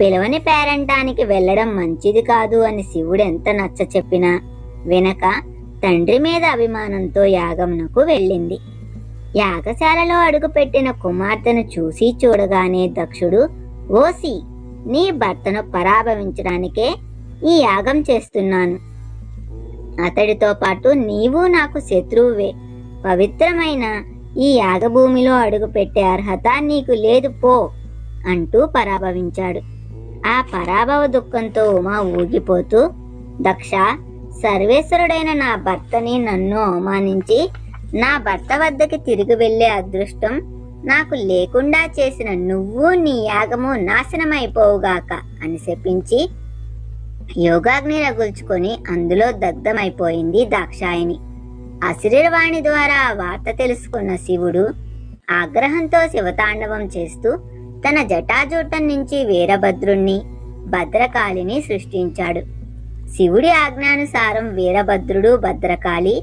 పిలవని పేరంటానికి వెళ్ళడం మంచిది కాదు అని శివుడు ఎంత నచ్చ చెప్పినా వెనక తండ్రి మీద అభిమానంతో యాగమునకు వెళ్ళింది. యాగశాలలో అడుగుపెట్టిన కుమార్తెను చూసి చూడగానే దక్షుడు ఓసి నీ భర్తను పరాభవించడానికే ఈ యాగం చేస్తున్నాను. అతడితో పాటు నీవు నాకు శత్రువువే. పవిత్రమైన ఈ యాగభూమిలో అడుగుపెట్టే అర్హత నీకు లేదు పో అంటూ పరాభవించాడు. ఆ పరాభవ దుఃఖంతో ఉమా ఊగిపోతూ దక్ష సర్వేశ్వరుడైన నా భర్తని నన్ను అవమానించి నా భర్త వద్దకి తిరిగి వెళ్ళే అదృష్టం నాకు లేకుండా చేసిన నువ్వు నీ యాగము నాశనమైపోవుగాక అని శపించి యోగాగ్ని రగుల్చుకొని అందులో దగ్ధమైపోయింది దాక్షాయిని అశరీరవాణి ద్వారా వార్త తెలుసుకున్న శివుడు ఆగ్రహంతో శివతాండవం చేస్తూ తన జటాజూటం నుంచి వీరభద్రుణ్ణి భద్రకాళిని సృష్టించాడు. శివుడి ఆజ్ఞానుసారం వీరభద్రుడు భద్రకాళి